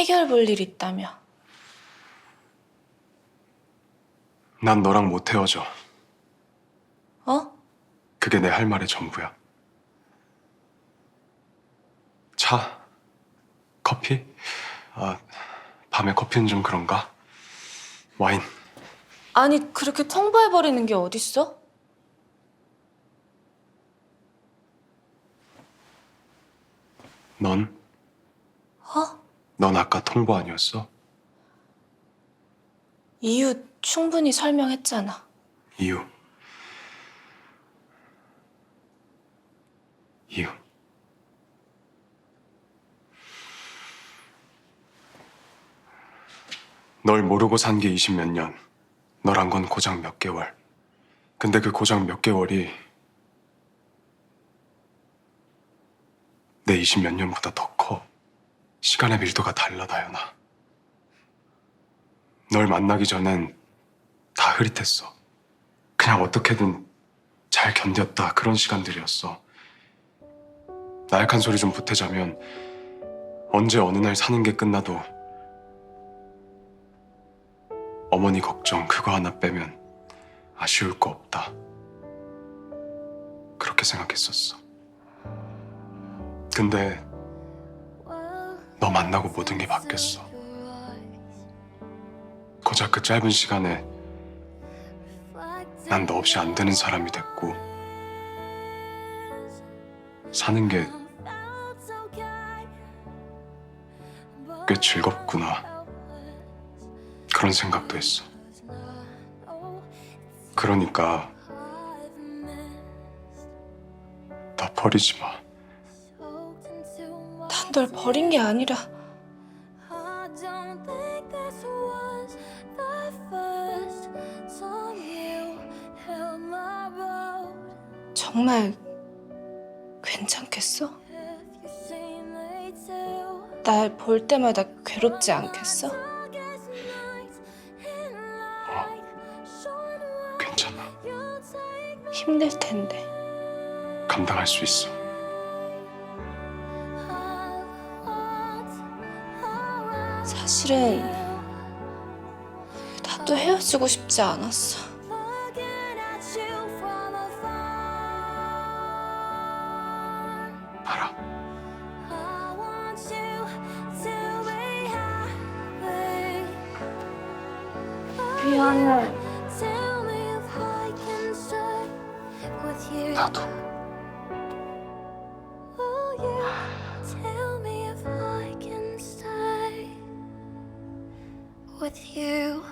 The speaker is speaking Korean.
해결 볼 일 있다며. 난 너랑 못 헤어져. 어? 그게 내 할 말의 전부야. 차? 커피? 아, 밤에 커피는 좀 그런가? 와인. 아니 그렇게 통보해버리는 게 어딨어? 넌? 통보 아니었어? 이유 충분히 설명했잖아. 이유. 이유. 널 모르고 산 게 20 몇 년. 너란 건 고작 몇 개월. 근데 그 고작 몇 개월이 내 20 몇 년보다 더 커. 시간의 밀도가 달라, 다연아. 널 만나기 전엔 다 흐릿했어. 그냥 어떻게든 잘 견뎠다 그런 시간들이었어. 나약한 소리 좀 보태자면 언제 어느 날 사는 게 끝나도 어머니 걱정 그거 하나 빼면 아쉬울 거 없다. 그렇게 생각했었어. 근데 너 만나고 모든 게 바뀌었어. 고작 그 짧은 시간에 난 너 없이 안 되는 사람이 됐고 사는 게 꽤 즐겁구나 그런 생각도 했어. 그러니까 나 버리지 마. 난널 버린 게 아니라. 정말 괜찮겠어? 날 볼 때마다 괴롭지 않겠어? away. 괜찮아. 힘들 텐데. 감당할 수 있어. 사실은 나도 헤어지고 싶지 않았어. 알아. 미안해. 나도. With you.